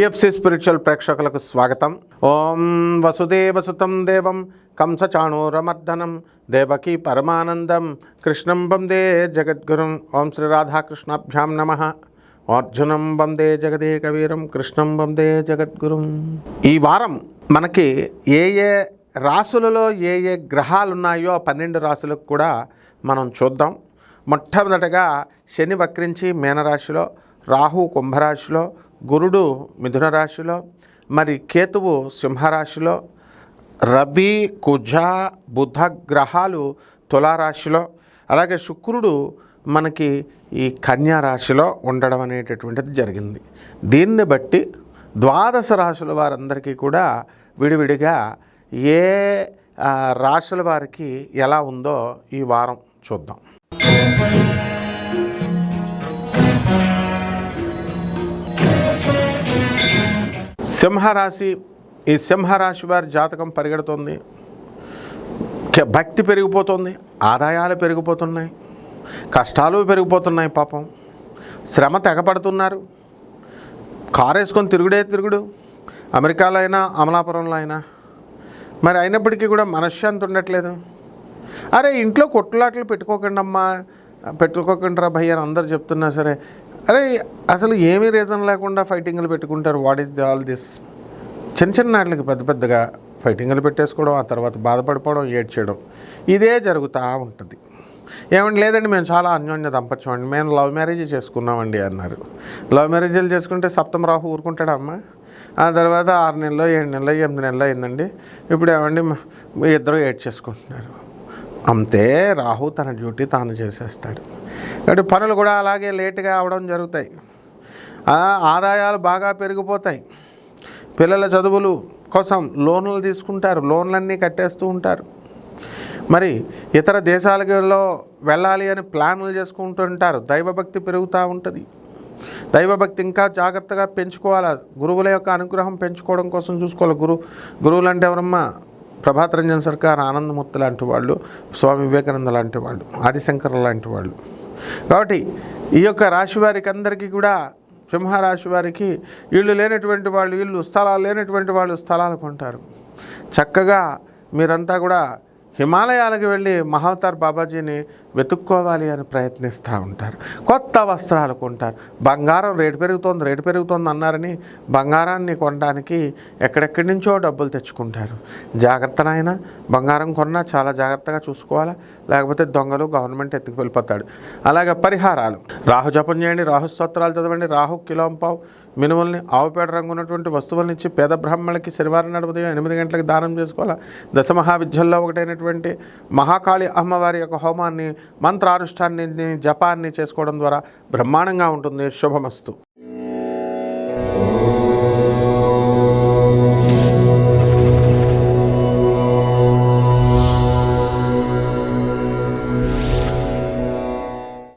PFC spiritual ప్రేక్షకులకు స్వాగతం. ఓం వసుదేవసుతం దేవం కంసచాణూరమర్దనం దేవకీ పరమానందం కృష్ణం వందే జగద్గురుం ఓం శ్రీ రాధాకృష్ణాభ్యాం నమ. అర్జునం వందే జగదేకవీరం కృష్ణం వందే జగద్గురుం. ఈ వారం మనకి ఏ ఏ రాసులలో ఏ ఏ గ్రహాలు ఉన్నాయో ఆ పన్నెండు రాసులకు కూడా మనం చూద్దాం. మొట్టమొదటగా శని వక్రించి మీనరాశిలో రాహు కుంభరాశిలో గురుడు మిథున రాశిలో మరి కేతువు సింహరాశిలో రవి కుజ బుధ గ్రహాలు తులారాశిలో అలాగే శుక్రుడు మనకి ఈ కన్యా రాశిలో ఉండడం అనేటటువంటిది జరిగింది. దీన్ని బట్టి ద్వాదశ రాశుల వారందరికీ కూడా విడివిడిగా ఏ రాశుల వారికి ఎలా ఉందో ఈ వారం చూద్దాం. సింహరాశి ఈ సింహరాశి వారి జాతకం పరిగెడుతుంది. భక్తి పెరిగిపోతుంది ఆదాయాలు పెరిగిపోతున్నాయి కష్టాలు పెరిగిపోతున్నాయి పాపం. శ్రమ తెగపడుతున్నారు. కారు వేసుకొని తిరుగుడే తిరుగుడు. అమెరికాలో అయినా అమలాపురంలో అయినా. మరి అయినప్పటికీ కూడా మనశ్శాంతి ఉండట్లేదు. అరే ఇంట్లో కొట్లాట్లు పెట్టుకోకండి అమ్మా పెట్టుకోకండి రా భయ్య అని అందరు చెప్తున్నా సరే అరే అసలు ఏమీ రీజన్ లేకుండా ఫైటింగ్లు పెట్టుకుంటారు? వాట్ ఈస్ ఆల్ దిస్ చిన్న చిన్న వాటికి పెద్ద పెద్దగా ఫైటింగ్లు పెట్టేసుకోవడం ఆ తర్వాత బాధపడిపోవడం ఏడ్చేయడం ఇదే జరుగుతూ ఉంటుంది. ఏమండి లేదండి మేము చాలా అన్యోన్య దంపత్యం అండి. మేము లవ్ మ్యారేజ్ చేసుకున్నామండి అన్నారు. లవ్ మ్యారేజ్లు చేసుకుంటే సప్తం రాహు ఊరుకుంటాడా అమ్మ? ఆ తర్వాత ఆరు నెలలో ఏడు నెలలో ఎనిమిది నెలలు అయిందండి. ఇప్పుడు ఏమండి ఇద్దరు ఏడ్ చేసుకుంటున్నారు అంతే రాహు తన డ్యూటీ తాను చేసేస్తాడు. కాబట్టి పనులు కూడా అలాగే లేటుగా అవడం జరుగుతాయి. ఆదాయాలు బాగా పెరిగిపోతాయి. పిల్లల చదువులు కోసం లోన్లు తీసుకుంటారు లోన్లన్నీ కట్టేస్తూ ఉంటారు. మరి ఇతర దేశాలలో వెళ్ళాలి అని ప్లాన్లు చేసుకుంటుంటారు దైవభక్తి పెరుగుతూ ఉంటుంది. దైవభక్తి ఇంకా జాగ్రత్తగా పెంచుకోవాలి? గురువుల యొక్క అనుగ్రహం పెంచుకోవడం కోసం చూసుకోవాలి. గురు గురువులు అంటే ఎవరమ్మా? ప్రభాత్ రంజన్ సర్కార్ ఆనందమూర్తి లాంటి వాళ్ళు స్వామి వివేకానంద లాంటి వాళ్ళు ఆదిశంకర్ లాంటి వాళ్ళు. కాబట్టి ఈ యొక్క రాశి వారికి అందరికీ కూడా సింహరాశి వారికి ఇళ్ళు లేనటువంటి వాళ్ళు ఇళ్ళు స్థలాలు లేనటువంటి వాళ్ళు స్థలాలు కొంటారు. చక్కగా మీరంతా కూడా హిమాలయాలకు వెళ్ళి మహావతార్ బాబాజీని వెతుక్కోవాలి అని ప్రయత్నిస్తూ ఉంటారు. కొత్త వస్త్రాలు కొంటారు. బంగారం రేటు పెరుగుతోంది రేటు పెరుగుతోంది అన్నారని బంగారాన్ని కొనడానికి ఎక్కడెక్కడి నుంచో డబ్బులు తెచ్చుకుంటారు. జాగ్రత్తనైనా బంగారం కొన్నా చాలా జాగ్రత్తగా చూసుకోవాలా? లేకపోతే దొంగలు గవర్నమెంట్ ఎత్తుకు వెళ్ళిపోతాడు. అలాగే పరిహారాలు. రాహు జపం చేయండి రాహు స్తోత్రాలు చదవండి రాహు కిలోంపావు మినుముల్ని ఆవుపేట రంగు ఉన్నటువంటి వస్తువులను ఇచ్చి పేద బ్రాహ్మణులకి శనివారం నాడు ఎనిమిది గంటలకు దానం చేసుకోవాలా? దశ మహావిద్యల్లో ఒకటైనటువంటి మహాకాళి అమ్మవారి యొక్క హోమాన్ని మంత్రానుష్ఠాన్ని జపాన్ని చేసుకోవడం ద్వారా బ్రహ్మాండంగా ఉంటుంది. శుభమస్తు.